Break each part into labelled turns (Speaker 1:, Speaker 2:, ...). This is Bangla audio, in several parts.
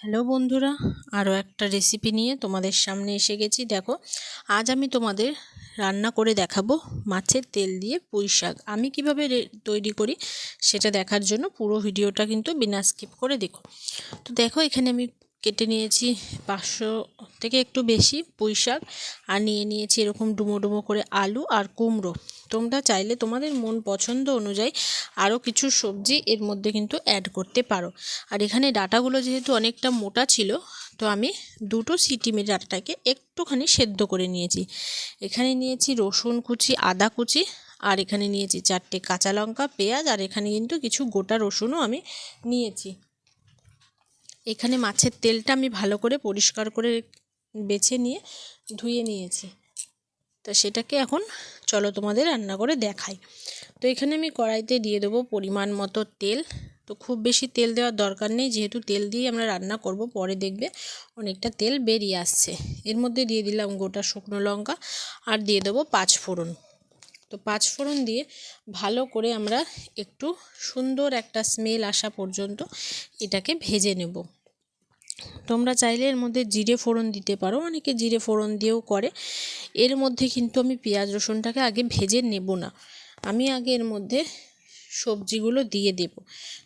Speaker 1: হ্যালো বন্ধুরা আরও একটা রেসিপি নিয়ে তোমাদের সামনে এসে গেছি। দেখো, আজ আমি তোমাদের রান্না করে দেখাবো মাছের তেল দিয়ে পুঁই শাক। আমি কীভাবে তৈরি করি সেটা দেখার জন্য পুরো ভিডিওটা কিন্তু বিনা স্কিপ করে দেখো। তো দেখো, এখানে আমি কেটে নিয়েছি পাঁচশো থেকে একটু বেশি পুঁই শাক। আর নিয়ে নিয়েছি এরকম ডুমো ডুমো করে আলু আর কুমড়ো। তোমরা চাইলে তোমাদের মন পছন্দ অনুযায়ী আরও কিছু সবজি এর মধ্যে কিন্তু অ্যাড করতে পারো। আর এখানে ডাটাগুলো যেহেতু অনেকটা মোটা ছিল, তো আমি দুটো সিটি মেরে ডাটাটাকে একটুখানি সেদ্ধ করে নিয়েছি। এখানে নিয়েছি রসুন কুচি, আদা কুচি, আর এখানে নিয়েছি চারটে কাঁচা লঙ্কা, পেঁয়াজ, আর এখানে কিন্তু কিছু গোটা রসুনও আমি নিয়েছি। এখানে মাছের তেলটা আমি ভালো করে পরিষ্কার করে বেছে নিয়ে ধুয়ে নিয়েছি। তো সেটাকে এখন চলো তোমাদের রান্না করে দেখাই। তো এখানে আমি কড়াইতে দিয়ে দেবো পরিমাণ মতো তেল। তো খুব বেশি তেল দেওয়ার দরকার নেই, যেহেতু তেল দিয়ে আমরা রান্না করব, পরে দেখবে অনেকটা তেল বেরিয়ে আসছে। এর মধ্যে দিয়ে দিলাম গোটা শুকনো লঙ্কা আর দিয়ে দেবো পাঁচ ফোড়ন। তো পাঁচ ফোড়ন দিয়ে ভালো করে আমরা একটু সুন্দর একটা স্মেল আসা পর্যন্ত এটাকে ভেজে নেব। তোমরা চাইলে এর মধ্যে জিরে ফোড়ন দিতে পারো, অনেকে জিরে ফোড়ন দিয়েও করে। এর মধ্যে কিন্তু আমি পেঁয়াজ রসুনটাকে আগে ভেজে নেব না। আমি আগে এর মধ্যে সবজিগুলো দিয়ে দেব।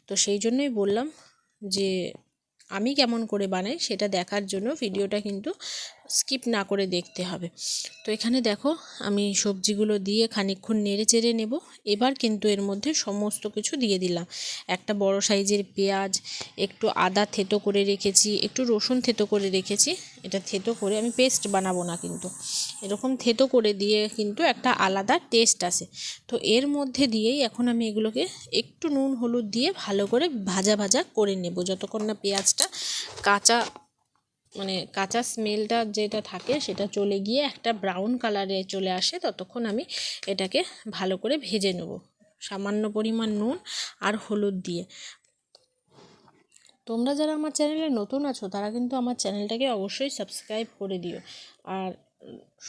Speaker 1: তো সেই জন্যই বললাম যে, আমি কেমন করে বানাই সেটা দেখার জন্য ভিডিওটা কিন্তু স্কিপ না করে দেখতে হবে। তো এখানে দেখো, আমি সবজিগুলো দিয়ে খানিকক্ষণ নেড়ে চেড়ে নেব। এবার কিন্তু এর মধ্যে সমস্ত কিছু দিয়ে দিলাম। একটা বড় সাইজের পেঁয়াজ, একটু আদা থেতো করে রেখেছি, একটু রসুন থেতো করে রেখেছি। এটা থেতো করে আমি পেস্ট বানাবো না কিন্তু। এরকম থেতো করে দিয়ে কিন্তু একটা আলাদা টেস্ট আসে। তো এর মধ্যে দিয়েই এখন আমি এগুলোকে একটু নুন, হলুদ দিয়ে ভালো করে ভাজা ভাজা করে নেব। যতক্ষণ না পেঁয়াজটা কাঁচা মানে কাঁচা স্মেলটা যেটা থাকে সেটা চলে গিয়ে একটা ব্রাউন কালারে চলে আসে, ততক্ষণ আমি এটাকে ভালো করে ভেজে নেব। সামান্য পরিমাণ নুন আর হলুদ দিয়ে। তোমরা যারা আমার চ্যানেলে নতুন আছো, তারা কিন্তু আমার চ্যানেলটাকে অবশ্যই সাবস্ক্রাইব করে দিও। আর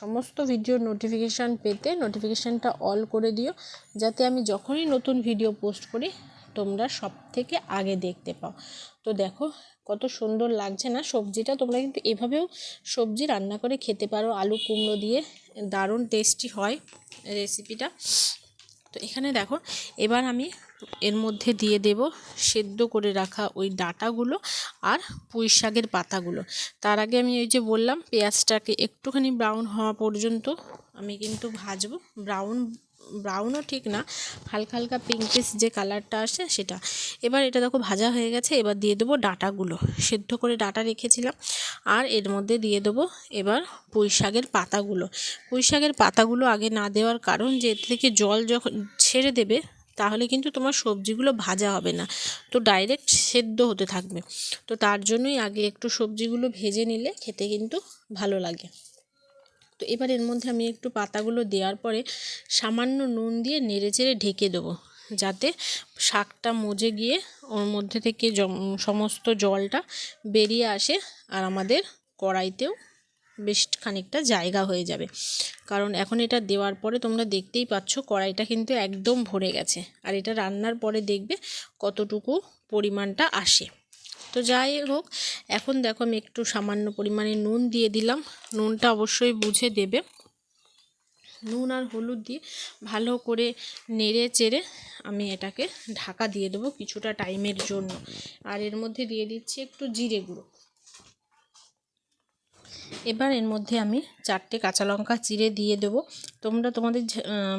Speaker 1: সমস্ত ভিডিওর নোটিফিকেশান পেতে নোটিফিকেশানটা অল করে দিও, যাতে আমি যখনই নতুন ভিডিও পোস্ট করি তোমরা সব থেকে আগে দেখতে পাও। তো দেখো, কত সুন্দর লাগছে না সবজিটা। তোমরা কিন্তু এভাবেও সবজি রান্না করে খেতে পারো। আলু কুমড়ো দিয়ে দারুণ টেস্টি হয় রেসিপিটা তো এখানে দেখো, এবার আমি এর মধ্যে দিয়ে দেব সেদ্ধ করে রাখা ওই ডাটাগুলো আর পুঁই শাকের পাতাগুলো। তার আগে আমি ওই যে বললাম, পেঁয়াজটাকে একটুখানি ব্রাউন হওয়া পর্যন্ত আমি কিন্তু ভাজবো। ব্রাউন ব্রাউনও ঠিক না, হালকা হালকা পিঙ্কিশ যে কালারটা আসে সেটা। এবার এটা দেখো ভাজা হয়ে গেছে, এবার দিয়ে দেবো ডাটাগুলো। সেদ্ধ করে ডাটা রেখেছিলাম, আর এর মধ্যে দিয়ে দেবো এবার পুঁই শাকের পাতাগুলো। পুঁই শাকের পাতাগুলো আগে না দেওয়ার কারণ যে থেকে জল যখন ছেড়ে দেবে, তাহলে কিন্তু তোমার সবজিগুলো ভাজা হবে না। তো ডাইরেক্ট সেদ্ধ হতে থাকবে। তো তার জন্যই আগে একটু সবজিগুলো ভেজে নিলে খেতে কিন্তু ভালো লাগে। তো এবার এর মধ্যে আমি একটু পাতাগুলো দেওয়ার পরে সামান্য নুন দিয়ে নেড়ে চেড়ে ঢেকে দেবো, যাতে শাকটা মজে গিয়ে ওর মধ্যে থেকে সমস্ত জলটা বেরিয়ে আসে আর আমাদের কড়াইতেও বেশ খানিকটা জায়গা হয়ে যাবে। কারণ এখন এটা দেওয়ার পরে তোমরা দেখতেই পাচ্ছ কড়াইটা কিন্তু একদম ভরে গেছে। আর এটা রান্নার পরে দেখবে কতটুকু পরিমাণটা আসে। তো যাই হোক, এখন দেখো আমি একটু সামান্য পরিমাণে নুন দিয়ে দিলাম। নুনটা অবশ্যই বুঝে দেবে। নুন আর হলুদ দিয়ে ভালো করে নেড়ে চেড়ে আমি এটাকে ঢাকা দিয়ে দেবো কিছুটা টাইমের জন্য। আর এর মধ্যে দিয়ে দিচ্ছি একটু জিরে গুঁড়ো। এবার এর মধ্যে আমি চারটে কাঁচা লঙ্কা চিড়ে দিয়ে দেবো। তোমরা তোমাদের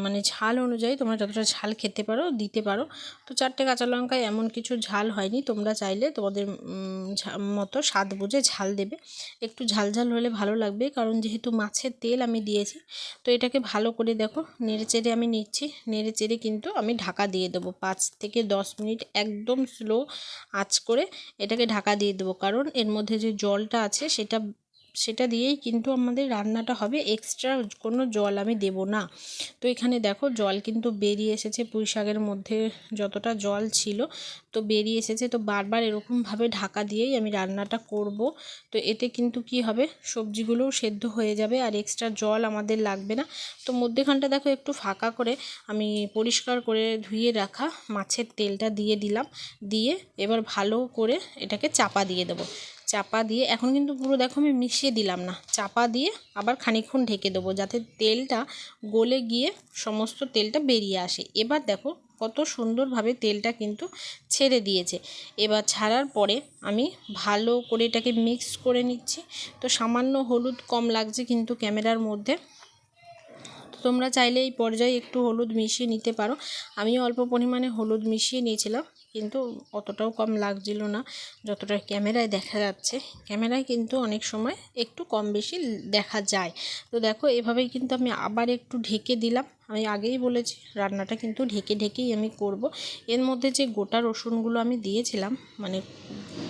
Speaker 1: মানে ঝাল অনুযায়ী তোমরা যতটা ঝাল খেতে পারো, দিতে পারো। তো চারটে কাঁচা লঙ্কায় এমন কিছু ঝাল হয়নি, তোমরা চাইলে তোমাদের মতো স্বাদ বুঝে ঝাল দেবে। একটু ঝাল ঝাল হলে ভালো লাগবে, কারণ যেহেতু মাছের তেল আমি দিয়েছি, তো এটাকে ভালো করে দেখো নেড়ে চেড়ে আমি নিচ্ছি। নেড়ে চেড়ে কিন্তু আমি ঢাকা দিয়ে দেবো। পাঁচ থেকে দশ মিনিট একদম স্লো আঁচ করে এটাকে ঢাকা দিয়ে দেবো। কারণ এর মধ্যে যে জলটা আছে, সেটা সেটা দিয়েই কিন্তু আমাদের রান্নাটা হবে। এক্সট্রা কোনো জল আমি দেব না। তো এখানে দেখো জল কিন্তু বেরিয়ে এসেছে পুঁই শাকের মধ্যে যতটা জল ছিল, তো বেরিয়ে এসেছে। তো বারবার এরকমভাবে ঢাকা দিয়েই আমি রান্নাটা করব। তো এতে কিন্তু কি হবে? সবজিগুলোও সেদ্ধ হয়ে যাবে আর এক্সট্রা জল আমাদের লাগবে না। তো মধ্যেখানটা দেখো একটু ফাঁকা করে আমি পরিষ্কার করে ধুয়ে রাখা মাছের তেলটা দিয়ে দিলাম। দিয়ে এবার ভালো করে এটাকে চাপা দিয়ে দেবো। চাপা দিয়ে, এখন কিন্তু পুরো দেখো আমি মিশিয়ে দিলাম না। চাপা দিয়ে আবার খানিকক্ষণ ঢেকে দেবো যাতে তেলটা গলে গিয়ে সমস্ত তেলটা বেরিয়ে আসে। এবার দেখো কত সুন্দরভাবে তেলটা কিন্তু ছেড়ে দিয়েছে। এবার ছাড়ার পরে আমি ভালো করে এটাকে মিক্স করে নিচ্ছি। তো সামান্য হলুদ কম লাগছে কিন্তু ক্যামেরার মধ্যে। তোমরা চাইলে এই পর্যায়ে একটু হলুদ মিশিয়ে নিতে পারো। আমিও অল্প পরিমাণে হলুদ মিশিয়ে নিয়েছিলাম। কিন্তু অতটাও কম লাগছিল না যতটা ক্যামেরায় দেখা যাচ্ছে। ক্যামেরায় কিন্তু অনেক সময় একটু কম বেশি দেখা যায়। তো দেখো, এভাবেই কিন্তু আমি আবার একটু ঢেকে দিলাম। আমি আগেই বলেছি, রান্নাটা কিন্তু ঢেকে ঢেকেই আমি করব। এর মধ্যে যে গোটা রসুনগুলো আমি দিয়েছিলাম মানে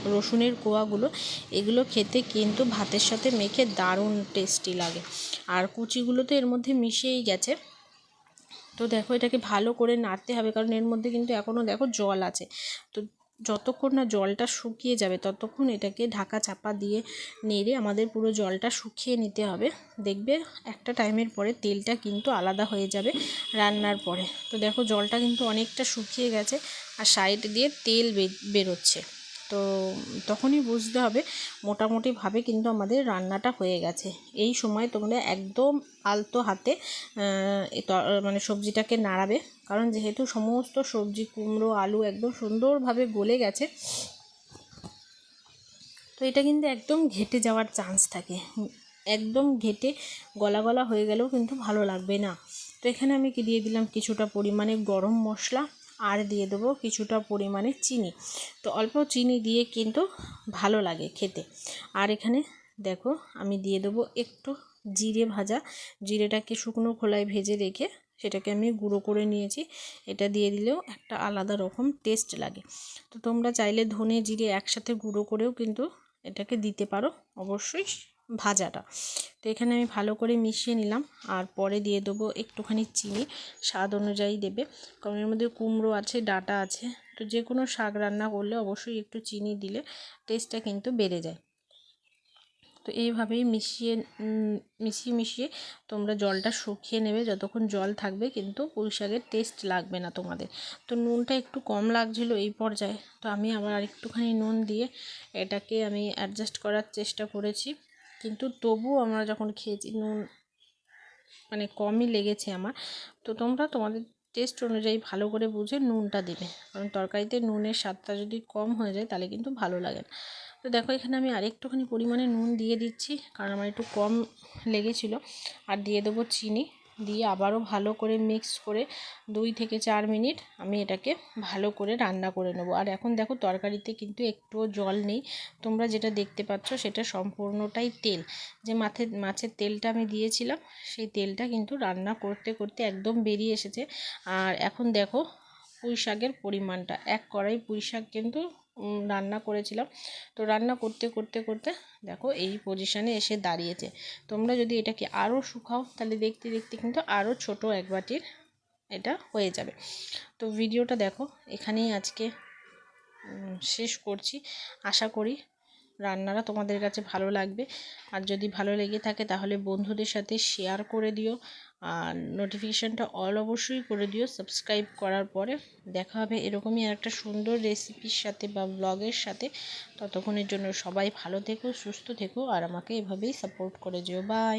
Speaker 1: রসুনের কোয়াগুলো, এগুলো খেতে কিন্তু ভাতের সাথে মেখে দারুণ টেস্টি লাগে। আর কুচিগুলো তো এর মধ্যে মিশেই গেছে। তো দেখো এটাকে ভালো করে নাড়তে হবে, কারণ এর মধ্যে কিন্তু এখনও দেখো জল আছে। তো যতক্ষণ না জলটা শুকিয়ে যাবে, ততক্ষণ এটাকে ঢাকা চাপা দিয়ে নেড়ে আমাদের পুরো জলটা শুকিয়ে নিতে হবে। দেখবে একটা টাইমের পরে তেলটা কিন্তু আলাদা হয়ে যাবে রান্নার পরে। তো দেখো জলটা কিন্তু অনেকটা শুকিয়ে গেছে, আর সাইড দিয়ে তেল বেরোচ্ছে। তো তখনই বুঝতে হবে মোটামুটিভাবে কিন্তু আমাদের রান্নাটা হয়ে গেছে। এই সময় তোমরা একদম আলতো হাতে মানে সবজিটাকে নাড়াবে। কারণ যেহেতু সমস্ত সবজি, কুমড়ো, আলু একদম সুন্দরভাবে গলে গেছে, তো এটা কিন্তু একদম ঘেটে যাওয়ার চান্স থাকে। একদম ঘেটে গলা গলা হয়ে গেলেও কিন্তু ভালো লাগবে না। তো এখানে আমি কি দিয়ে দিলাম? কিছুটা পরিমাণে গরম মশলা আর দিয়ে দেবো কিছুটা পরিমাণে চিনি। তো অল্প চিনি দিয়ে কিন্তু ভালো লাগে খেতে। আর এখানে দেখো আমি দিয়ে দেবো একটু জিরে ভাজা। জিরেটাকে শুকনো খোলায় ভেজে রেখে সেটাকে আমি গুঁড়ো করে নিয়েছি। এটা দিয়ে দিলেও একটা আলাদা রকম টেস্ট লাগে। তো তোমরা চাইলে ধনে জিরে একসাথে গুঁড়ো করেও কিন্তু এটাকে দিতে পারো। অবশ্যই ভাজাটা। তো এখানে আমি ভালো করে মিশিয়ে নিলাম। আর পরে দিয়ে দেবো একটুখানি চিনি। স্বাদ অনুযায়ী দেবে। কারণ এর মধ্যে কুমড়ো আছে, ডাটা আছে। তো যে কোনো শাক রান্না করলে অবশ্যই একটু চিনি দিলে টেস্টটা কিন্তু বেড়ে যায়। তো এইভাবেই মিশিয়ে মিশিয়ে মিশিয়ে তোমরা জলটা শুকিয়ে নেবে। যতক্ষণ জল থাকবে কিন্তু পুঁই শাকের টেস্ট লাগবে না তোমাদের। তো নুনটা একটু কম লাগছিল এই পর্যায়ে। তো আমি আবার আরেকটুখানি নুন দিয়ে এটাকে আমি অ্যাডজাস্ট করার চেষ্টা করেছি। কিন্তু তবুও আমরা যখন খেয়েছি, নুন মানে কমই লেগেছে আমার। তো তোমরা তোমাদের টেস্ট অনুযায়ী ভালো করে বুঝে নুনটা দেবে। কারণ তরকারিতে নুনের স্বাদটা যদি কম হয়ে যায়, তাহলে কিন্তু ভালো লাগে না। তো দেখো, এখানে আমি আরেকটুখানি পরিমাণে নুন দিয়ে দিচ্ছি, কারণ আমার একটু কম লেগেছিলো। আর দিয়ে দেবো চিনি। দিয়ে আবারও ভালো করে মিক্স করে দুই থেকে চার মিনিট আমি এটাকে ভালো করে রান্না করে নেব। আর এখন দেখো তরকারিতে কিন্তু একটুও জল নেই। তোমরা যেটা দেখতে পাচ্ছ সেটা সম্পূর্ণটাই তেল। যে মাছের মাছের তেলটা আমি দিয়েছিলাম, সেই তেলটা কিন্তু রান্না করতে করতে একদম বেরিয়ে এসেছে। আর এখন দেখো পুঁই শাকের পরিমাণটা। এক কড়াই পুঁই শাক কিন্তু রান্না করেছিলাম। তো রান্না করতে করতে করতে দেখো এই পজিশানে এসে দাঁড়িয়েছে। তোমরা যদি এটাকে আরও শুকাও তাহলে দেখতে দেখতে কিন্তু আরও ছোট এক বাটির এটা হয়ে যাবে। তো ভিডিওটা দেখো, এখানেই আজকে শেষ করছি। আশা করি রান্নাটা তোমাদের কাছে ভালো লাগবে। আর যদি ভালো লেগে থাকে তাহলে বন্ধুদের সাথে শেয়ার করে দিও। আর নোটিফিকেশানটা অল অবশ্যই করে দিও। সাবস্ক্রাইব করার পরে দেখা হবে এরকমই একটা সুন্দর রেসিপির সাথে বা ব্লগের সাথে। ততক্ষণের জন্য সবাই ভালো থেকো, সুস্থ থেকো আর আমাকে এভাবেই সাপোর্ট করে যেও। বাই